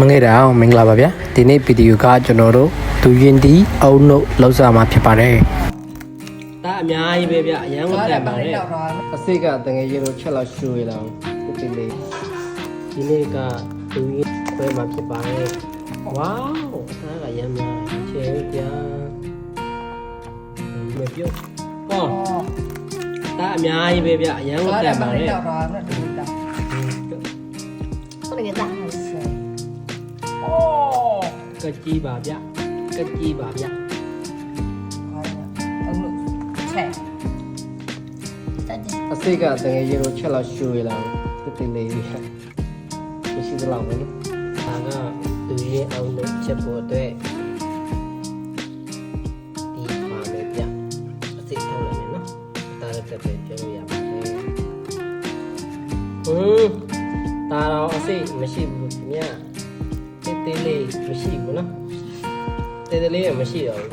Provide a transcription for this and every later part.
မင်္ဂလာအောင်မင်္ဂလာပါဗျာဒီနေ့ဗီဒီယိုကကျွန်တော်တို့ဒူရင်တီအုံနှုတ်လောက်စားမှာဖြစ်ပါတယ်ဒါအများကြီးပဲဗျအရန်ကိုတက်ပါတယ်အစိတ်ကတငယ်ရေလိုချက်လောက်ရှူရလောဒီနေ့ဒီနေ့ကဒူရင်ခွဲမှာဖြစ်ပါတယ်ဝေါအစားကရမ်းများချယ်ဗျာမပြုတ်ဟောဒါအများကြီးပဲဗျအရန်ကိုတက်ပါတယ်ဟုတ်တယ်ကဲ ကကြီးပါဗျကကြီးပါဗျဟုတ်လို့ချက်တက်တယ်အစိတ်ကတကယ်ရေလိုချက်လောက်ရှူရလာတက်တယ်လေးမရှိသလောက်ဘူးဒါကသူရဲ့အောင်လို့ချက်ဖို့အတွက်ဒီပါလေဗျအစိတ်ထောက်လာမယ်နော်ဒါလည်းတက်တယ်ကျွန်တော်ရပါတယ်ဟိုးဒါတော့အစိတ်မရှိဘူးခင်ဗျာ သေးလေးမရှိဘူးနော်သေးသေးလေးကမရှိတော့ဘူး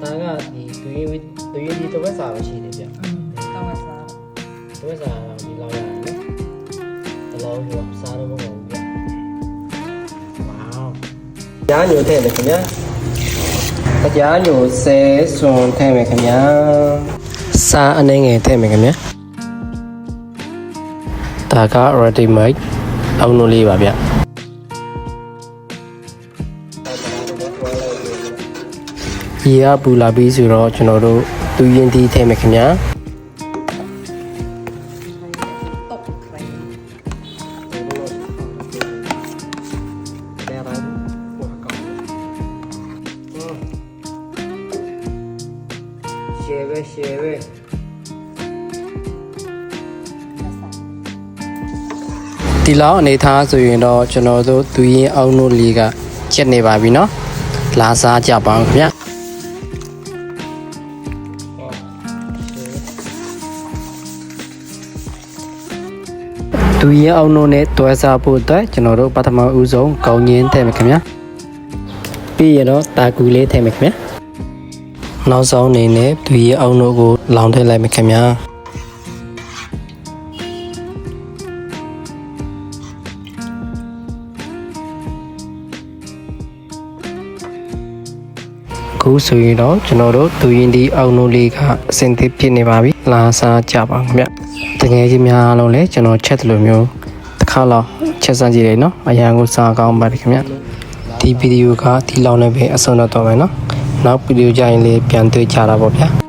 ဒါကဒီသူရင်းသူရင်းဒီတဝက်စာပဲရှိတယ်ဗျတဝက်စာတဝက်စာကဒီလောက်ရတယ်နော်ဒီလောက်ရောစားတော့မဟုတ်ဘူးဗျဝေါညာညိုတဲ့လေခင်ဗျာအကြာညိုဆဲစွန်ထဲ့မယ်ခင်ဗျာစာအနေငယ်ထဲ့မယ်ခင်ဗျာ ဒါက Rotary mic အောင်းနှုံးလေးပါဗျရေကပူလာပြီးဆိုတော့ကျွန်တော်တို့သူရင်တီးထည့်မယ်ခင်ဗျာရှယ်ပဲရှယ်ပဲ ဒီလောက်အနေထားဆိုရင်တော့ကျွန်တော်တို့သူရင်အောင်တို့လေးကချက်နေပါပြီเนาะလာစားကြပါအောင်ခင်ဗျသူရင်အောင်တို့နဲ့တွဲစားဖို့အတွက်ကျွန်တော်တို့ပထမဦးဆုံးကောင်းရင်းထည့်မယ်ခင်ဗျာပြီးရတော့တာကူလေးထည့်မယ်ခင်ဗျာနောက်ဆုံးအနေနဲ့သူရင်အောင်တို့ကိုလောင်ထည့်လိုက်မယ်ခင်ဗျာ အခုဆိုရင်တော့ကျွန်တော်တို့သူရင်ဒီအောင်နိုးလေးကအစင်သစ်ဖြစ်နေပါပြီလာစားကြပါခင်ဗျတကယ်ကြီးများအားလုံးလည်းကျွန်တော်ချက်တယ်လို့မျိုးတစ်ခါလောက်ချက်စမ်းကြည့်လိုက်နော်အရန်ကိုစားကောင်းပါတယ်ခင်ဗျဒီဗီဒီယိုကဒီလောက်နဲ့ပဲအဆုံးတော့တော့မယ်နော်နောက်ဗီဒီယိုကြရင်လည်းပြန်တွေ့ကြတာပေါ့ဗျာ